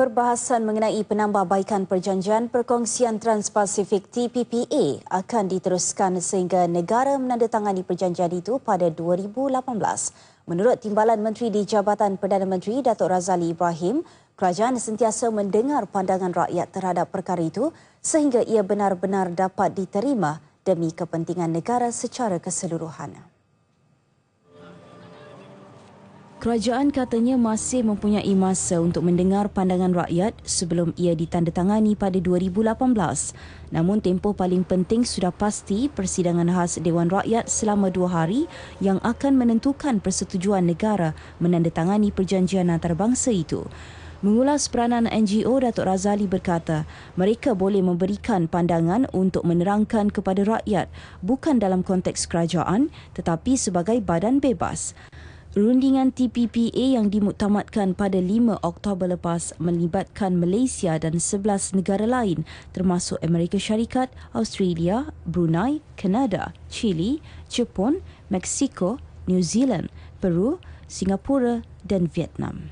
Perbahasan mengenai penambahbaikan perjanjian perkongsian Trans-Pasifik TPPA akan diteruskan sehingga negara menandatangani perjanjian itu pada 2018. Menurut Timbalan Menteri di Jabatan Perdana Menteri Datuk Razali Ibrahim, kerajaan sentiasa mendengar pandangan rakyat terhadap perkara itu sehingga ia benar-benar dapat diterima demi kepentingan negara secara keseluruhan. Kerajaan katanya masih mempunyai masa untuk mendengar pandangan rakyat sebelum ia ditandatangani pada 2018. Namun tempoh paling penting sudah pasti persidangan khas Dewan Rakyat selama dua hari yang akan menentukan persetujuan negara menandatangani perjanjian antarabangsa itu. Mengulas peranan NGO, Datuk Razali berkata, mereka boleh memberikan pandangan untuk menerangkan kepada rakyat bukan dalam konteks kerajaan tetapi sebagai badan bebas. Rundingan TPPA yang dimuktamadkan pada 5 Oktober lepas melibatkan Malaysia dan 11 negara lain termasuk Amerika Syarikat, Australia, Brunei, Kanada, Chile, Jepun, Mexico, New Zealand, Peru, Singapura dan Vietnam.